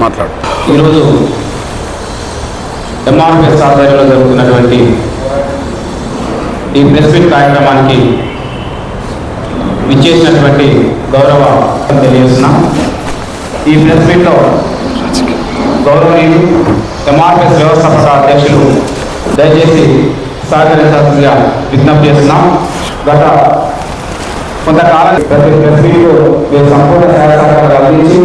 మాట్లాడు. ఈరోజు ఎంఆర్పిఎస్ ఆధ్వర్యంలో జరుగుతున్నటువంటి ఈ ప్రెస్ మీట్ కార్యక్రమానికి విచ్చేసినటువంటి గౌరవ తెలియజేస్తున్నాం. ఈ ప్రెస్ మీట్లో గౌరవనీయులు ఎంఆర్పిఎస్ వ్యవస్థాపక అధ్యక్షులు దయచేసి సహకరించాల్సిందిగా విజ్ఞప్తి చేస్తున్నాం. గత కొంతకాలం ప్రతి ప్రెస్ మీట్లో మీరు సంపూర్ణ సహకారాలు అందించి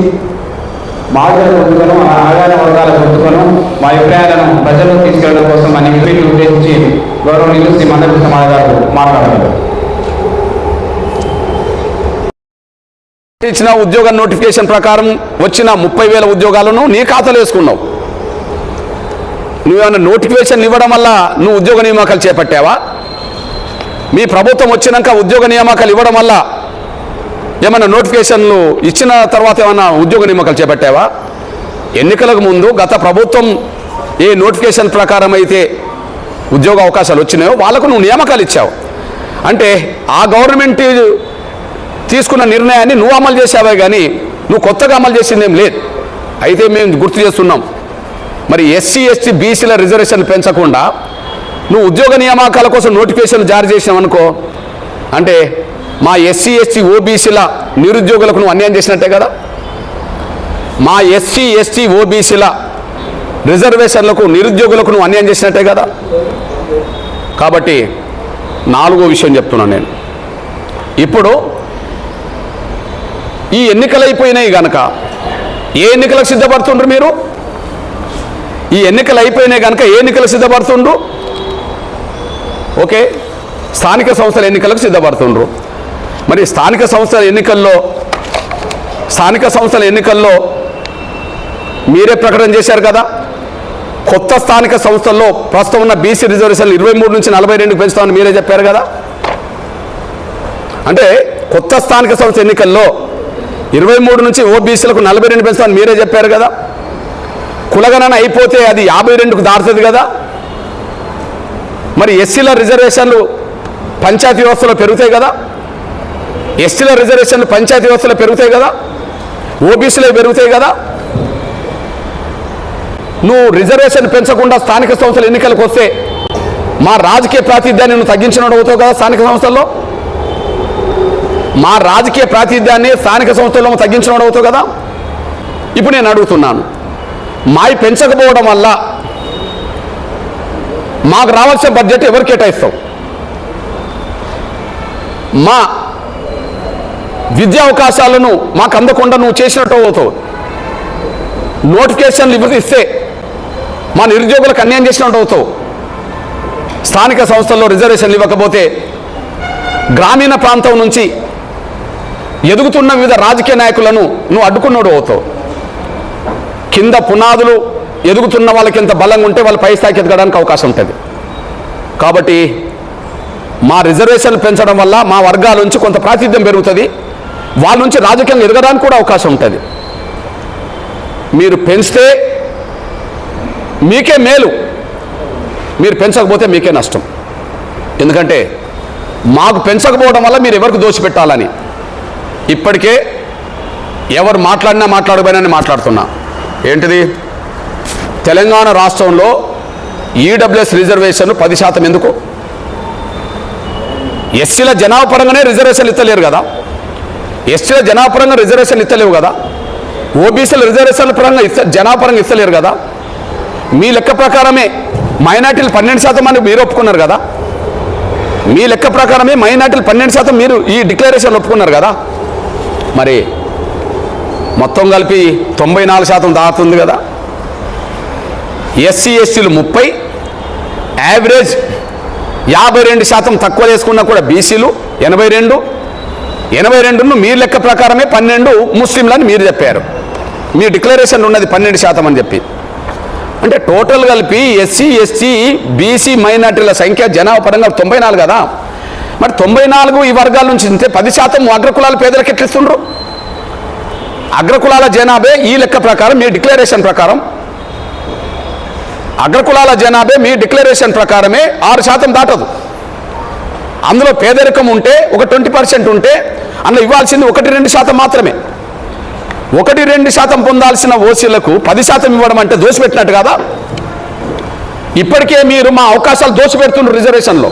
మాదిరి గొంతుకను ఆదాయ వర్గాల గొంతుకను మా అభిప్రాయాలను ప్రజల్లో తీసుకెళ్ళడం కోసం అనే ఎంపీని ఉద్దేశించి గౌరవనీయులు శ్రీ మందకృష్ణ సమాజ గారు మాట్లాడారు ఇచ్చిన ఉద్యోగ నోటిఫికేషన్ ప్రకారం వచ్చిన ముప్పై వేల ఉద్యోగాలను నీ ఖాతాలో వేసుకున్నావు. నువ్వేమైనా నోటిఫికేషన్ ఇవ్వడం వల్ల నువ్వు ఉద్యోగ నియామకాలు చేపట్టావా? మీ ప్రభుత్వం వచ్చినాక ఉద్యోగ నియామకాలు ఇవ్వడం వల్ల ఏమైనా నోటిఫికేషన్లు ఇచ్చిన తర్వాత ఏమైనా ఉద్యోగ నియామకాలు చేపట్టావా? ఎన్నికలకు ముందు గత ప్రభుత్వం ఏ నోటిఫికేషన్ ప్రకారం అయితే ఉద్యోగ అవకాశాలు వచ్చినాయో వాళ్ళకు నువ్వు నియామకాలు ఇచ్చావు. అంటే ఆ గవర్నమెంట్ తీసుకున్న నిర్ణయాన్ని నువ్వు అమలు చేసావే కానీ నువ్వు కొత్తగా అమలు చేసింది ఏం లేదు. అయితే మేము గుర్తు చేస్తున్నాం. మరి ఎస్సీ ఎస్టీ బీసీల రిజర్వేషన్ పెంచకుండా నువ్వు ఉద్యోగ నియామకాల కోసం నోటిఫికేషన్ జారీ చేసినావనుకో అంటే మా ఎస్సీ ఎస్టీ ఓబీసీల నిరుద్యోగులకు నువ్వు అన్యాయం చేసినట్టే కదా? మా ఎస్సీ ఎస్టీ ఓబీసీల రిజర్వేషన్లకు నిరుద్యోగులకు నువ్వు అన్యాయం చేసినట్టే కదా? కాబట్టి నాలుగో విషయం చెప్తున్నాను నేను. ఇప్పుడు ఈ ఎన్నికలు అయిపోయినాయి గనక ఏ ఎన్నికలకు సిద్ధపడుతుండ్రు మీరు? ఈ ఎన్నికలు అయిపోయినాయి కనుక ఏ ఎన్నికలకు సిద్ధపడుతుండ్రు? ఓకే స్థానిక సంస్థల ఎన్నికలకు సిద్ధపడుతుండ్రు. మరి స్థానిక సంస్థల ఎన్నికల్లో స్థానిక సంస్థల ఎన్నికల్లో మీరే ప్రకటన చేశారు కదా? కొత్త స్థానిక సంస్థల్లో ప్రస్తుతం ఉన్న బీసీ రిజర్వేషన్లు ఇరవై మూడు నుంచి నలభై రెండుకి పెంచుతామని మీరే చెప్పారు కదా? అంటే కొత్త స్థానిక సంస్థ ఎన్నికల్లో ఇరవై మూడు నుంచి ఓబీసీలకు నలభై రెండు పెంచుతామని మీరే చెప్పారు కదా? కులగణన అయిపోతే అది యాభై రెండుకు దారుతుంది కదా? మరి ఎస్సీల రిజర్వేషన్లు పంచాయతీ వ్యవస్థలో పెరుగుతాయి కదా? ఎస్టీల రిజర్వేషన్లు పంచాయతీ వ్యవస్థలో పెరుగుతాయి కదా? ఓబీసీలో పెరుగుతాయి కదా? నువ్వు రిజర్వేషన్ పెంచకుండా స్థానిక సంస్థల ఎన్నికలకు వస్తే మా రాజకీయ ప్రాతినిధ్యాన్ని నువ్వు తగ్గించిన అవుతావు కదా స్థానిక సంస్థల్లో? మా రాజకీయ ప్రాతినిధ్యాన్ని స్థానిక సంస్థల్లో తగ్గించిన అవుతావు కదా? ఇప్పుడు నేను అడుగుతున్నాను. మాయి పెంచకపోవడం వల్ల మాకు రావాల్సిన బడ్జెట్ ఎవరు కేటాయిస్తావు? మా విద్యా అవకాశాలను మాకు అందకుండా నువ్వు చేసినట్టు అవుతావు. నోటిఫికేషన్లు ఇవ్వ ఇస్తే మా నిరుద్యోగులకు అన్యాయం చేసినట్టు అవుతావు. స్థానిక సంస్థల్లో రిజర్వేషన్లు ఇవ్వకపోతే గ్రామీణ ప్రాంతం నుంచి ఎదుగుతున్న వివిధ రాజకీయ నాయకులను నువ్వు అడ్డుకున్నాడు అవుతావు. కింద పునాదులు ఎదుగుతున్న వాళ్ళకి ఎంత బలంగా ఉంటే వాళ్ళు పై స్థాయికి ఎదగడానికి అవకాశం ఉంటుంది. కాబట్టి మా రిజర్వేషన్లు పెంచడం వల్ల మా వర్గాల నుంచి కొంత ప్రాతినిధ్యం పెరుగుతుంది. వాళ్ళ నుంచి రాజకీయంగా ఎదగడానికి కూడా అవకాశం ఉంటుంది. మీరు పెంచితే మీకే మేలు. మీరు పెంచకపోతే మీకే నష్టం. ఎందుకంటే మాకు పెంచకపోవడం వల్ల మీరు ఎవరికి దోషిపెట్టాలని. ఇప్పటికే ఎవరు మాట్లాడినా మాట్లాడబోయినని మాట్లాడుతున్నా. ఏంటిది? తెలంగాణ రాష్ట్రంలో ఈడబ్ల్యూఎస్ రిజర్వేషన్ పది శాతం ఎందుకు? ఎస్సీల జనాపరంగానే రిజర్వేషన్లు ఇస్తలేరు కదా. ఎస్టీల జనాపరంగా రిజర్వేషన్లు ఇస్తలేవు కదా. ఓబీసీల రిజర్వేషన్ల పరంగా ఇస్త జనాపరంగా ఇస్తలేరు కదా. మీ లెక్క ప్రకారమే మైనార్టీలు పన్నెండు శాతం అని మీరు ఒప్పుకున్నారు కదా? మీ లెక్క ప్రకారమే మైనార్టీలు పన్నెండు శాతం మీరు ఈ డిక్లరేషన్ ఒప్పుకున్నారు కదా? మరి మొత్తం కలిపి తొంభై నాలుగు శాతం దాటుతుంది కదా? ఎస్సీ ఎస్టీలు ముప్పై యావరేజ్ యాభై రెండు శాతం తక్కువ చేసుకున్నా కూడా బీసీలు ఎనభై రెండు ఎనభై రెండును మీ లెక్క ప్రకారమే పన్నెండు ముస్లింలని మీరు చెప్పారు. మీ డిక్లరేషన్ ఉన్నది పన్నెండు శాతం అని చెప్పి. అంటే టోటల్ కలిపి ఎస్సీ ఎస్టీ బీసీ మైనార్టీల సంఖ్య జనాభా పరంగా తొంభై నాలుగు కదా. మరి తొంభై నాలుగు ఈ వర్గాల నుంచి ఇంతే పది శాతం అగ్రకులాల పేదలకు ఎట్లిస్తుండ్రు? అగ్రకులాల జనాభే ఈ లెక్క ప్రకారం మీ డిక్లరేషన్ ప్రకారం. అగ్రకులాల జనాభే మీ డిక్లరేషన్ ప్రకారమే ఆరు శాతం దాటదు. అందులో పేదరికం ఉంటే ఒక ట్వంటీ పర్సెంట్ ఉంటే అందులో ఇవ్వాల్సింది ఒకటి రెండు శాతం మాత్రమే. ఒకటి రెండు శాతం పొందాల్సిన ఓసీలకు పది శాతం ఇవ్వడం అంటే దోసిపెట్టినట్టు కదా? ఇప్పటికే మీరు మా అవకాశాలు దోసిపెడుతుండ్రు రిజర్వేషన్లో.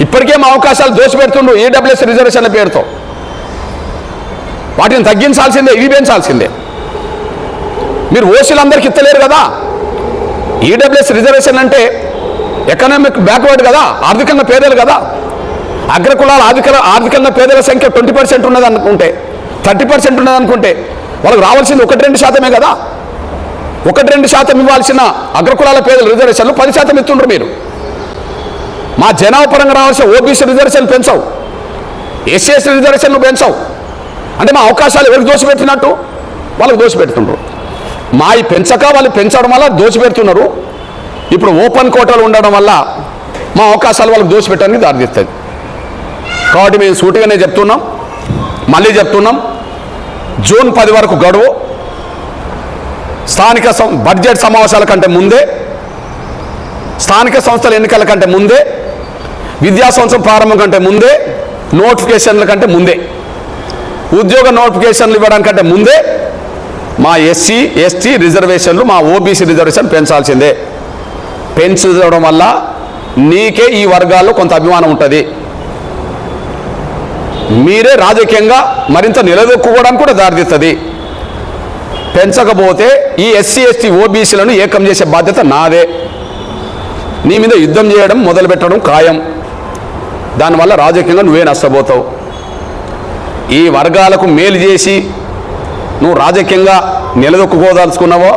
ఇప్పటికే మా అవకాశాలు దోసిపెడుతుండ్రు ఈడబ్ల్యూఎస్ రిజర్వేషన్ల పేరుతో. వాటిని తగ్గించాల్సిందే ఇవి పెంచాల్సిందే మీరు ఓసీలందరికీ ఇస్తలేరు కదా? ఈడబ్ల్యూఎస్ రిజర్వేషన్ అంటే ఎకనామిక్ బ్యాక్వర్డ్ కదా? ఆర్థికంగా పేదలు కదా? అగ్రకులాల ఆర్థిక ఆర్థికంగా పేదల సంఖ్య ట్వంటీ పర్సెంట్ ఉన్నది అనుకుంటే థర్టీ పర్సెంట్ ఉన్నదనుకుంటే వాళ్ళకి రావాల్సింది ఒకటి రెండు శాతమే కదా? ఒకటి రెండు శాతం ఇవ్వాల్సిన అగ్రకులాల పేదల రిజర్వేషన్లు పది శాతం ఇస్తుండ్రు మీరు. మా జనాభా పరంగా రావాల్సిన ఓబీసీ రిజర్వేషన్ పెంచవు. ఎస్సీఎస్ రిజర్వేషన్లు పెంచవు. అంటే మా అవకాశాలు ఎవరికి దోషపెట్టినట్టు? వాళ్ళకి దోషపెడుతుండ్రు. మా ఈ పెంచక వాళ్ళు పెంచడం వల్ల దోషపెడుతున్నారు. ఇప్పుడు ఓపెన్ కోటలు ఉండడం వల్ల మా అవకాశాలు వాళ్ళకి దోషపెట్టడానికి దారితీస్తుంది కాబట్టి మేము సూటిగానే చెప్తున్నాం. మళ్ళీ చెప్తున్నాం. జూన్ పది వరకు గడువు. స్థానిక సం- బడ్జెట్ సమావేశాల కంటే ముందే స్థానిక సంస్థల ఎన్నికల కంటే ముందే విద్యా సంవత్సరం ప్రారంభం కంటే ముందే నోటిఫికేషన్ల కంటే ముందే. ఉద్యోగ నోటిఫికేషన్లు ఇవ్వడానికంటే ముందే మా ఎస్సీ ఎస్టీ రిజర్వేషన్లు మా ఓబీసీ రిజర్వేషన్ పెంచాల్సిందే. పెంచడం వల్ల నీకే ఈ వర్గాల్లో కొంత అభిమానం ఉంటుంది. మీరే రాజకీయంగా మరింత నిలదొక్కుకోవడానికి కూడా దారితీస్తుంది. పెంచకపోతే ఈ ఎస్సీ ఎస్టీ ఓబీసీలను ఏకం చేసే బాధ్యత నాదే. నీ మీద యుద్ధం చేయడం మొదలుపెట్టడం ఖాయం. దానివల్ల రాజకీయంగా నువ్వే నష్టపోతావు. ఈ వర్గాలకు మేలు చేసి నువ్వు రాజకీయంగా నిలదొక్కుకోదాల్చుకున్నావో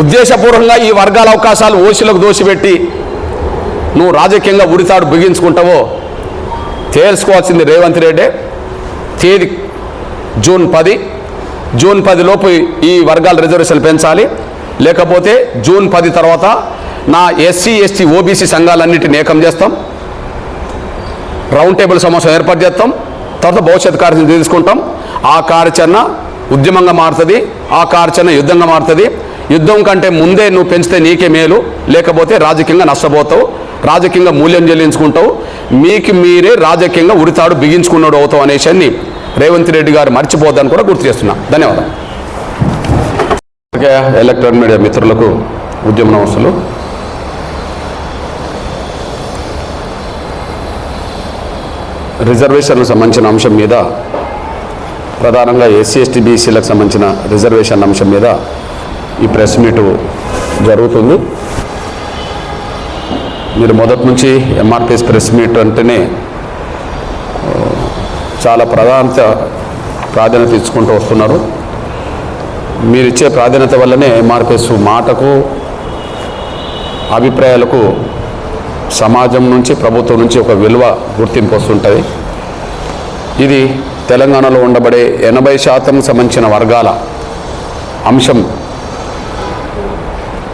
ఉద్దేశపూర్వకంగా ఈ వర్గాల అవకాశాలు ఓసీలకు దోసిపెట్టి నువ్వు రాజకీయంగా ఉరితాడు బిగించుకుంటావో తేల్చుకోవాల్సింది రేవంత్ రెడ్డి. తేదీ జూన్ పది. జూన్ పది లోపు ఈ వర్గాల రిజర్వేషన్లు పెంచాలి. లేకపోతే జూన్ పది తర్వాత నా ఎస్సీ ఎస్టీ ఓబీసీ సంఘాలన్నింటినీ ఏకం చేస్తాం. రౌండ్ టేబుల్ సమావేశం ఏర్పాటు చేస్తాం. తర్వాత భవిష్యత్ కార్యాచరణ తీసుకుంటాం. ఆ కార్యాచరణ ఉద్యమంగా మారుతుంది. ఆ కార్యాచరణ యుద్ధంగా మారుతుంది. యుద్ధం కంటే ముందే నువ్వు పెంచితే నీకే మేలు లేకపోతే రాజకీయంగా నష్టపోతావు రాజకీయంగా మూల్యం చెల్లించుకుంటావు మీకు మీరే రాజకీయంగా ఉరితాడు బిగించుకున్నాడు అవుతావు అనేసి రేవంత్ రెడ్డి గారు మర్చిపోద్దని కూడా గుర్తు చేస్తున్నా. ధన్యవాదాలు. ఎలక్ట్రానిక్ మీడియా మిత్రులకు ఉద్యమ నమస్సులు. రిజర్వేషన్లకు సంబంధించిన అంశం మీద ప్రధానంగా ఎస్సీ ఎస్టీ బీసీలకు సంబంధించిన రిజర్వేషన్ అంశం మీద ఈ ప్రెస్ మీటు జరుగుతుంది. మీరు మొదటి నుంచి ఎంఆర్పిఎస్ ప్రెస్ మీట్ అంటేనే చాలా ప్రధానత ప్రాధాన్యత ఇచ్చుకుంటూ వస్తున్నారు. మీరు ఇచ్చే ప్రాధాన్యత వల్లనే ఎంఆర్పిఎస్ మాటకు అభిప్రాయాలకు సమాజం నుంచి ప్రభుత్వం నుంచి ఒక విలువ గుర్తింపు వస్తుంటుంది. ఇది తెలంగాణలో ఉండబడే ఎనభై శాతం సంబంధించిన వర్గాల అంశం.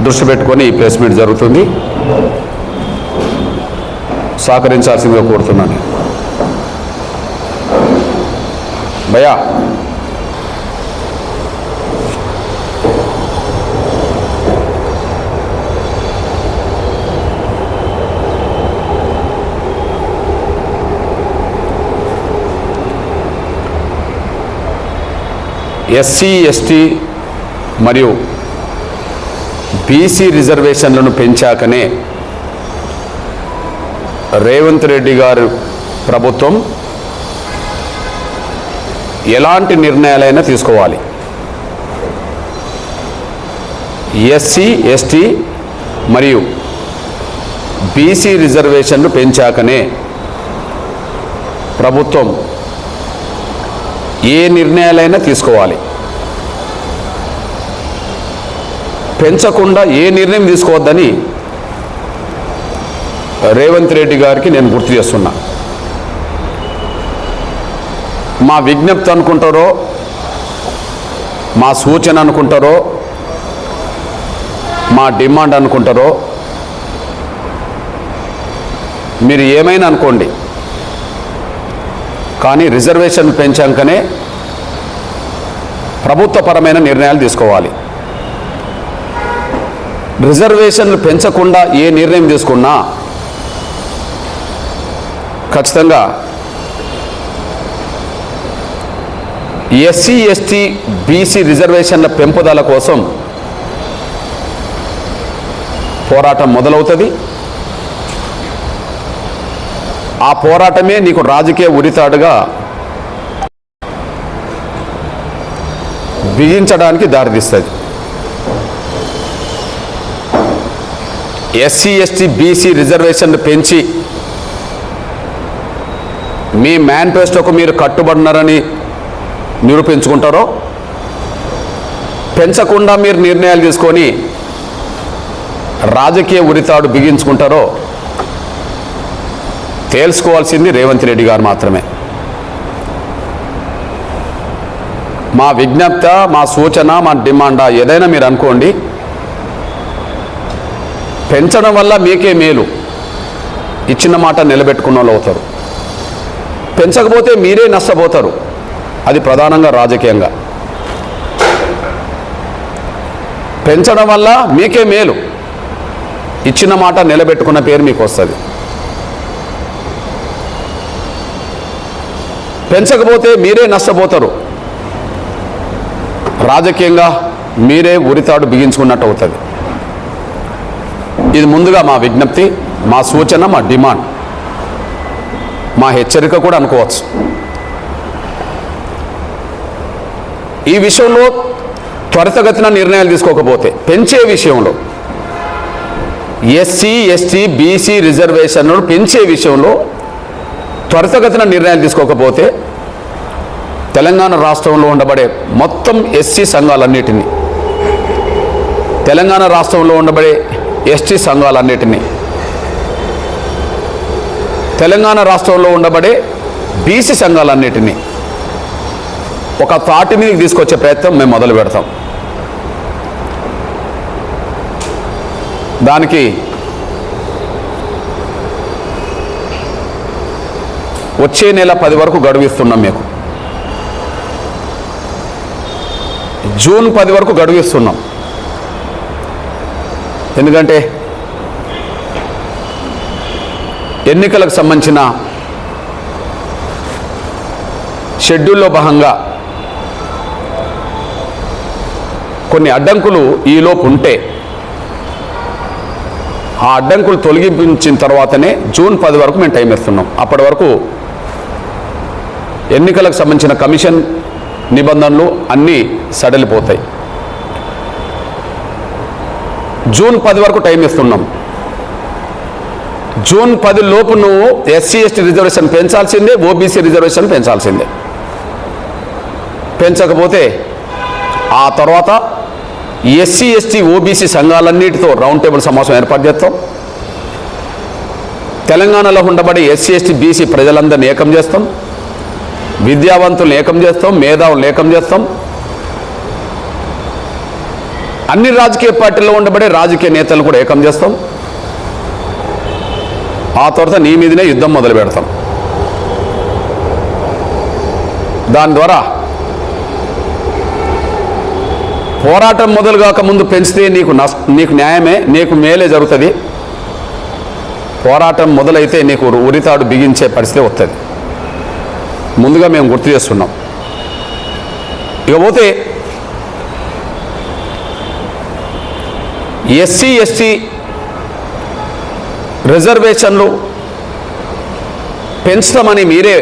దృష్టి పెట్టుకొని ఈ ప్రెస్ మీట్ జరుగుతుంది. సహకరించాల్సిందిగా కోరుతున్నాను. భయా ఎస్సీ ఎస్టీ మరియు బీసీ రిజర్వేషన్లను పెంచాకనే రేవంత్ రెడ్డి గారు ప్రభుత్వం ఎలాంటి నిర్ణయాలైనా తీసుకోవాలి. ఎస్సీ ఎస్టీ మరియు బీసీ రిజర్వేషన్లు పెంచాకనే ప్రభుత్వం ఏ నిర్ణయాలైనా తీసుకోవాలి. పెంచకుండా ఏ నిర్ణయం తీసుకోవద్దని రేవంత్ రెడ్డి గారికి నేను గుర్తు చేస్తున్నా. మా విజ్ఞప్తి అనుకుంటారో మా సూచన అనుకుంటారో మా డిమాండ్ అనుకుంటారో మీరు ఏమైనా అనుకోండి. కానీ రిజర్వేషన్ పెంచాకనే ప్రభుత్వపరమైన నిర్ణయాలు తీసుకోవాలి. రిజర్వేషన్లు పెంచకుండా ఏ నిర్ణయం తీసుకున్నా ఖచ్చితంగా ఎస్సీ ఎస్టీ బీసీ రిజర్వేషన్ల పెంపుదల కోసం పోరాటం మొదలవుతుంది. ఆ పోరాటమే నీకు రాజకీయ ఉరితాడుగా బిగించడానికి దారితీస్తుంది. ఎస్సీ ఎస్టీ బీసీ రిజర్వేషన్లు పెంచి మీ మేనిఫెస్టోకు మీరు కట్టుబడినారని నిరూపించుకుంటారో? పెంచకుండా మీరు నిర్ణయాలు తీసుకొని రాజకీయ ఉరితాడు బిగించుకుంటారో? తేల్చుకోవాల్సింది రేవంత్ రెడ్డి గారు మాత్రమే. మా విజ్ఞప్త మా సూచన మా డిమాండా ఏదైనా మీరు అనుకోండి పెంచడం వల్ల మీకే మేలు. ఇచ్చిన మాట నిలబెట్టుకున్న వాళ్ళు అవుతారు. పెంచకపోతే మీరే నష్టపోతారు. అది ప్రధానంగా రాజకీయంగా. పెంచడం వల్ల మీకే మేలు. ఇచ్చిన మాట నిలబెట్టుకున్న పేరు మీకు వస్తుంది పెంచకపోతే మీరే నష్టపోతారు. రాజకీయంగా మీరే ఉరితాడు బిగించుకున్నట్టు అవుతుంది. ఇది ముందుగా మా విజ్ఞప్తి మా సూచన మా డిమాండ్. మా హెచ్చరిక కూడా అనుకోవచ్చు. ఈ విషయంలో త్వరితగతిన నిర్ణయాలు తీసుకోకపోతే పెంచే విషయంలో ఎస్సీ ఎస్టీ బీసీ రిజర్వేషన్లు పెంచే విషయంలో త్వరితగతిన నిర్ణయాలు తీసుకోకపోతే తెలంగాణ రాష్ట్రంలో ఉండబడే మొత్తం ఎస్సీ సంఘాలన్నిటినీ తెలంగాణ రాష్ట్రంలో ఉండబడే ఎస్టీ సంఘాలన్నిటినీ. తెలంగాణ రాష్ట్రంలో ఉండబడే బీసీ సంఘాలన్నిటినీ ఒక తాటి మీదకి తీసుకొచ్చే ప్రయత్నం మేము మొదలు పెడతాం. దానికి వచ్చే నెల పది వరకు గడువిస్తున్నాం మీకు. జూన్ పది వరకు గడువిస్తున్నాం ఎందుకంటే ఎన్నికలకు సంబంధించిన షెడ్యూల్లో భాగంగా కొన్ని అడ్డంకులు ఈలోపు ఉంటే ఆ అడ్డంకులు తొలగించిన తర్వాతనే జూన్ పది వరకు మేము టైం ఇస్తున్నాం అప్పటి వరకు ఎన్నికలకు సంబంధించిన కమిషన్ నిబంధనలు అన్నీ సడలిపోతాయి. జూన్ పది వరకు టైం ఇస్తున్నాం. జూన్ పది లోపు నువ్వు ఎస్సీ ఎస్టీ రిజర్వేషన్ పెంచాల్సిందే ఓబీసీ రిజర్వేషన్ పెంచాల్సిందే. పెంచకపోతే ఆ తర్వాత ఎస్సీ ఎస్టీ ఓబీసీ సంఘాలన్నిటితో రౌండ్ టేబుల్ సమావేశం ఏర్పాటు చేస్తాం. తెలంగాణలో ఉండబడి ఎస్సీ ఎస్టీ బీసీ ప్రజలందరినీ ఏకం చేస్తాం. విద్యావంతులను ఏకం చేస్తాం మేధావులను ఏకం చేస్తాం. అన్ని రాజకీయ పార్టీల్లో ఉండబడే రాజకీయ నేతలు కూడా ఏకం చేస్తాం. ఆ తర్వాత నీ మీదనే యుద్ధం మొదలు పెడతాం. దాని ద్వారా పోరాటం మొదలు కాక ముందు పెంచితే నీకు నష్ట నీకు న్యాయమే నీకు మేలే జరుగుతుంది. పోరాటం మొదలైతే నీకు ఉరితాడు బిగించే పరిస్థితి వస్తుంది ముందుగా మేము గుర్తు చేస్తున్నాం. ఇకపోతే ఎస్సీ ఎస్టీ రిజర్వేషన్లు పెంచడమని మీరే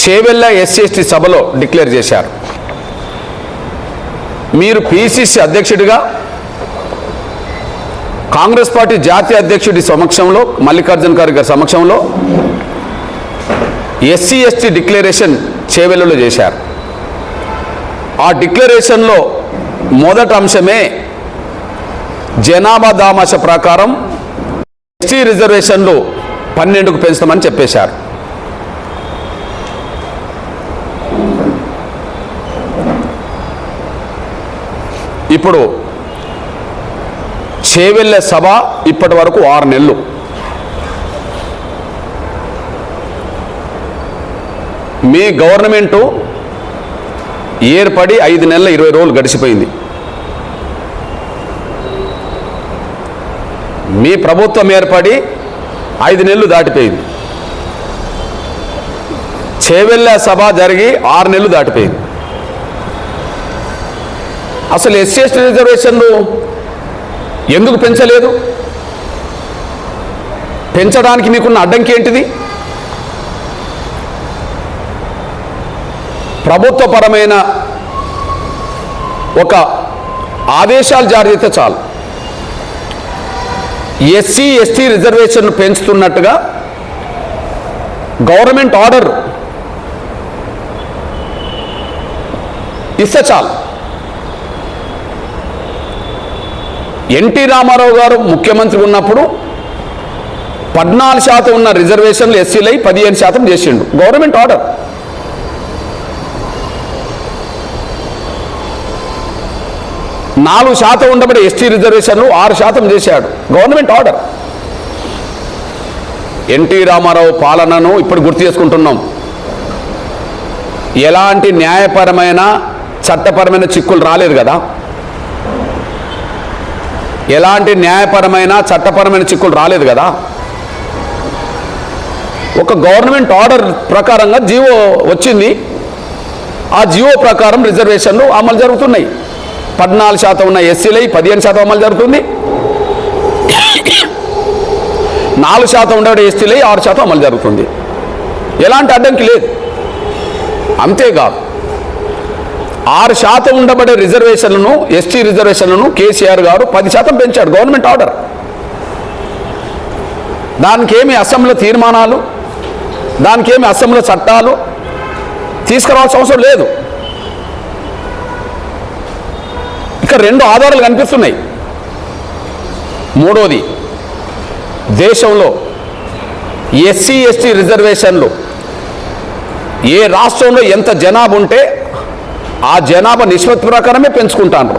చేవెళ్ళ ఎస్సీ ఎస్టీ సభలో డిక్లేర్ చేశారు. మీరు పిసిసి అధ్యక్షుడిగా కాంగ్రెస్ పార్టీ జాతీయ అధ్యక్షుడి సమక్షంలో మల్లికార్జున ఖర్గే సమక్షంలో ఎస్సీ ఎస్టీ డిక్లరేషన్ చేవెళ్ళలో చేశారు. ఆ డిక్లరేషన్లో మొదటి అంశమే జనాభా దామాష ప్రకారం ఎస్టీ రిజర్వేషన్లు పన్నెండుకు పెంచుతామని చెప్పేశారు. ఇప్పుడు చేవెళ్ళే సభ ఇప్పటి వరకు ఆరు నెలలు. మీ గవర్నమెంటు ఏర్పడి ఐదు నెలల ఇరవై రోజులు గడిచిపోయింది. మీ ప్రభుత్వం ఏర్పడి ఐదు నెలలు దాటిపోయింది. చేవెళ్ళ సభ జరిగి ఆరు నెలలు దాటిపోయింది. అసలు ఎస్సీ ఎస్టీ రిజర్వేషన్లు ఎందుకు పెంచలేదు? పెంచడానికి మీకున్న అడ్డంకి ఏంటిది? ప్రభుత్వపరమైన ఒక ఆదేశాలు జారీ చేస్తే చాలు. ఎస్సీ ఎస్టీ రిజర్వేషన్ పెంచుతున్నట్టుగా గవర్నమెంట్ ఆర్డర్ ఇస్తే చాలు. ఎన్టీ రామారావు గారు ముఖ్యమంత్రి ఉన్నప్పుడు పద్నాలుగు శాతం ఉన్న రిజర్వేషన్లు ఎస్సీలై పదిహేను శాతం చేసిండు. Government order. నాలుగు శాతం ఉండబడి ఎస్టీ రిజర్వేషన్లు ఆరు శాతం చేశాడు. గవర్నమెంట్ ఆర్డర్ ఎన్టీ రామారావు పాలనను ఇప్పుడు గుర్తు చేసుకుంటున్నాం. ఎలాంటి న్యాయపరమైన చట్టపరమైన చిక్కులు రాలేదు కదా. ఎలాంటి న్యాయపరమైన చట్టపరమైన చిక్కులు రాలేదు కదా. ఒక గవర్నమెంట్ ఆర్డర్ ప్రకారంగా జీవో వచ్చింది. ఆ జీవో ప్రకారం రిజర్వేషన్లు అమలు జరుగుతున్నాయి. పద్నాలుగు శాతం ఉన్న ఎస్సీలై పదిహేను శాతం అమలు జరుగుతుంది. నాలుగు శాతం ఉండే ఎస్టీలై ఆరు శాతం అమలు జరుగుతుంది. ఎలాంటి అడ్డంకి లేదు. అంతేకాదు ఆరు శాతం ఉండబడే రిజర్వేషన్లను ఎస్టీ రిజర్వేషన్లను కేసీఆర్ గారు పది శాతం పెంచాడు గవర్నమెంట్ ఆర్డర్. దానికి ఏమి అసెంబ్లీ తీర్మానాలు దానికి ఏమి అసెంబ్లీ చట్టాలు తీసుకురావాల్సిన అవసరం లేదు. ఇక్కడ రెండు ఆధారాలు కనిపిస్తున్నాయి. మూడోది దేశంలో ఎస్సీ ఎస్టీ రిజర్వేషన్లు. ఏ రాష్ట్రంలో ఎంత జనాభా ఉంటే ఆ జనాభా నిష్పత్తి ప్రకారమే పెంచుకుంటాను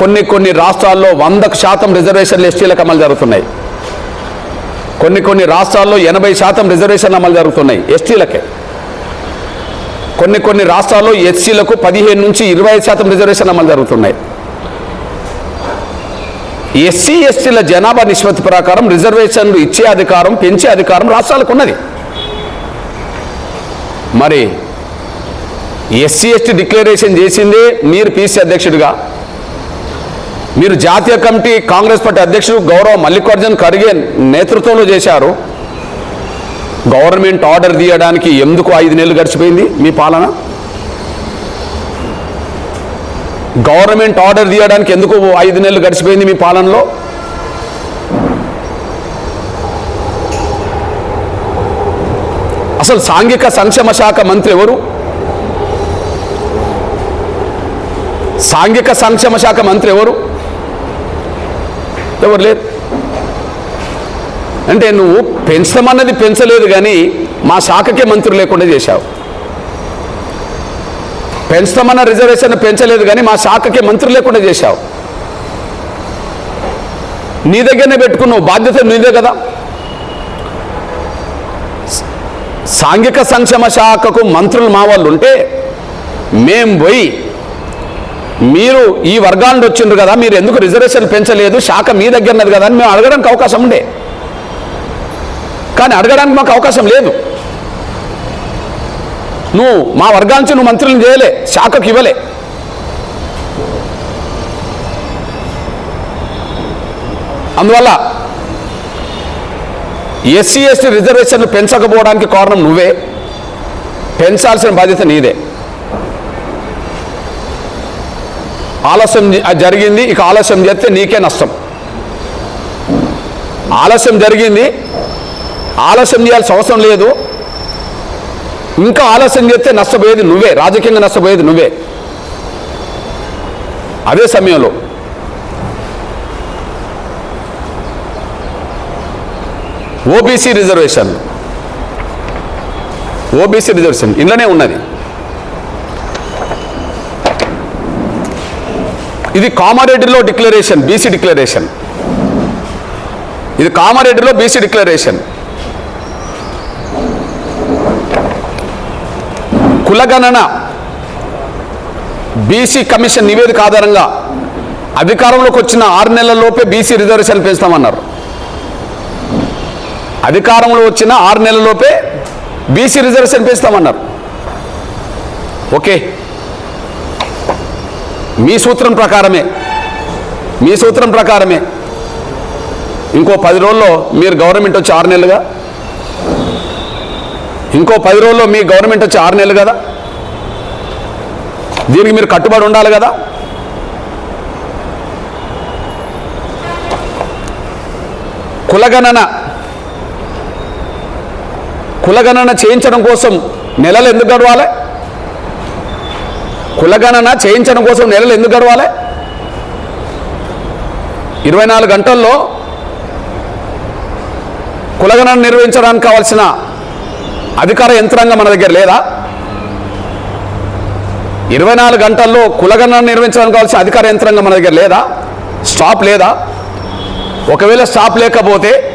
కొన్ని కొన్ని రాష్ట్రాల్లో వందకు శాతం రిజర్వేషన్లు ఎస్టీలకు అమలు జరుగుతున్నాయి. కొన్ని కొన్ని రాష్ట్రాల్లో ఎనభై శాతం రిజర్వేషన్లు అమలు జరుగుతున్నాయి ఎస్టీలకే. కొన్ని కొన్ని రాష్ట్రాల్లో ఎస్సీలకు పదిహేను నుంచి ఇరవై ఐదు శాతం రిజర్వేషన్ అమలు జరుగుతున్నాయి. ఎస్సీ ఎస్టీల జనాభా నిష్పత్తి ప్రకారం రిజర్వేషన్లు ఇచ్చే అధికారం పెంచే అధికారం రాష్ట్రాలకు ఉన్నది. మరి ఎస్సీ ఎస్టీ డిక్లరేషన్ చేసిందే మీరు పీసీ అధ్యక్షుడిగా. మీరు జాతీయ కమిటీ కాంగ్రెస్ పార్టీ అధ్యక్షుడు గౌరవ మల్లికార్జున్ ఖర్గే నేతృత్వంలో చేశారు. గవర్నమెంట్ ఆర్డర్ తీయడానికి ఎందుకు ఐదు నెలలు గడిచిపోయింది? మీ పాలన? గవర్నమెంట్ ఆర్డర్ తీయడానికి ఎందుకు ఐదు నెలలు గడిచిపోయింది మీ పాలనలో? అసలు సాంఘిక సంక్షేమ శాఖ మంత్రి ఎవరు? సాంఘిక సంక్షేమ శాఖ మంత్రి ఎవరు? ఎవరు లేరు? అంటే నువ్వు పెంచమన్నది పెంచలేదు కానీ మా శాఖకే మంత్రులు లేకుండా చేశావు. పెంచుతామన్న రిజర్వేషన్ పెంచలేదు కానీ మా శాఖకే మంత్రులు లేకుండా చేశావు. నీ దగ్గరనే పెట్టుకున్నావు బాధ్యత నీదే కదా. సాంఘిక సంక్షేమ శాఖకు మంత్రులు మా వాళ్ళు ఉంటే మేం పోయి మీరు ఈ వర్గాల వచ్చిండ్రు కదా మీరు ఎందుకు రిజర్వేషన్ పెంచలేదు శాఖ మీ దగ్గర ఉన్నది కదా అని మేము అడగడానికి అవకాశం ఉండే. కానీ అడగడానికి మాకు అవకాశం లేదు. నువ్వు మా వర్గానికి నువ్వు మంత్రులను చేయలే శాఖకు ఇవ్వలే. అందువల్ల ఎస్సీ ఎస్టీ రిజర్వేషన్లు పెంచకపోవడానికి కారణం నువ్వే. పెంచాల్సిన బాధ్యత నీదే. ఆలస్యం జరిగింది ఇక ఆలస్యం చేస్తే నీకే నష్టం. ఆలస్యం జరిగింది ఆలస్యం చేయాల్సిన అవసరం లేదు. ఇంకా ఆలస్యం చేస్తే నష్టపోయేది నువ్వే రాజకీయంగా నష్టపోయేది నువ్వే. అదే సమయంలో ఓబీసీ రిజర్వేషన్. ఓబీసీ రిజర్వేషన్ ఇంట్లోనే ఉన్నది. ఇది కామారెడ్డిలో డిక్లరేషన్ బీసీ డిక్లరేషన్. ఇది కామారెడ్డిలో బీసీ డిక్లరేషన్. కులగణన బీసీ కమిషన్ నివేదిక ఆధారంగా అధికారంలోకి వచ్చిన ఆరు నెలలలోపే బీసీ రిజర్వేషన్ పెంచుతామన్నారు. అధికారంలో వచ్చిన ఆరు నెలలలోపే బీసీ రిజర్వేషన్ పెంచుతామన్నారు. ఓకే. మీ సూత్రం ప్రకారమే. మీ సూత్రం ప్రకారమే. ఇంకో పది రోజుల్లో మీరు గవర్నమెంట్ వచ్చి ఆరు నెలలుగా ఇంకో పది రోజుల్లో మీ గవర్నమెంట్ వచ్చి ఆరు నెలలు కదా? దీనికి మీరు కట్టుబడి ఉండాలి కదా? కులగణన. కులగణన చేయించడం కోసం నెలలు ఎందుకు గడవాలి? కులగణన చేయించడం కోసం నెలలు ఎందుకు గడవాలి? ఇరవై నాలుగు గంటల్లో కులగణన నిర్వహించడానికి కావాల్సిన అధికార యంత్రాంగం మన దగ్గర లేదా? ఇరవై నాలుగు గంటల్లో కులగణన నిర్వహించడానికి కావాల్సిన అధికార యంత్రాంగం మన దగ్గర లేదా? స్టాప్ లేదా? ఒకవేళ స్టాప్ లేకపోతే